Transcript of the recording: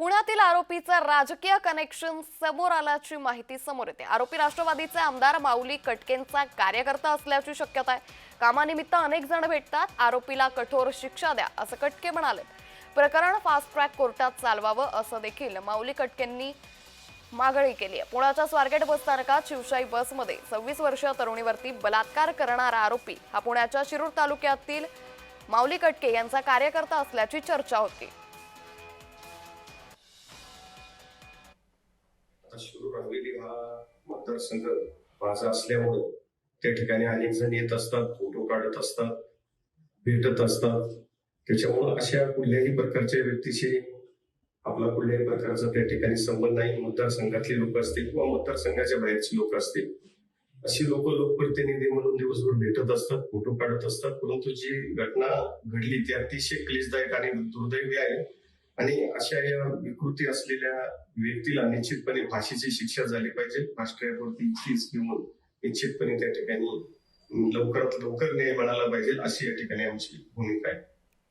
पुण्यातील आरोपीचं राजकीय कनेक्शन समोर आल्याची माहिती समोर येते. आरोपी राष्ट्रवादीचे आमदार माऊली कटकेंचा कार्यकर्ता असल्याची शक्यता आहे. कामानिमित्त अनेक जण भेटतात आरोपीला कठोर शिक्षा द्या असं कटके म्हणाले. प्रकरण फास्ट ट्रॅक कोर्टात चालवावं असं देखील माऊली कटकेंनी मागणी केली आहे. पुण्याच्या स्वारगेट बस स्थानकात शिवशाही बसमध्ये सव्वीस वर्षीय तरुणीवरती बलात्कार करणारा आरोपी हा पुण्याच्या शिरूर तालुक्यातील माऊली कटके यांचा कार्यकर्ता असल्याची चर्चा होती. शिरूर हवेली हा मतदारसंघ माझा असल्यामुळे त्या ठिकाणी अनेक जण येत असतात फोटो काढत असतात भेटत असतात. त्याच्यामुळं अशा कुठल्याही प्रकारच्या व्यक्तीशी आपला कुठल्याही प्रकारचा त्या ठिकाणी संबंध नाही. मतदारसंघातले लोक असतील किंवा मतदारसंघाच्या बाहेरची लोक असतील. अशी लोक लोकप्रतिनिधी म्हणून दिवसभर भेटत असतात फोटो काढत असतात. परंतु जी घटना घडली ती अतिशय क्लेशदायक आणि दुर्दैवी आहे. आणि अशा या विकृती असलेल्या व्यक्तीला निश्चितपणे फाशीची शिक्षा झाली पाहिजे. फास्ट ट्रॅकवरती केस घेऊन निश्चितपणे त्या ठिकाणी लवकरात लवकर न्याय मिळाला पाहिजे अशी या ठिकाणी आमची भूमिका आहे.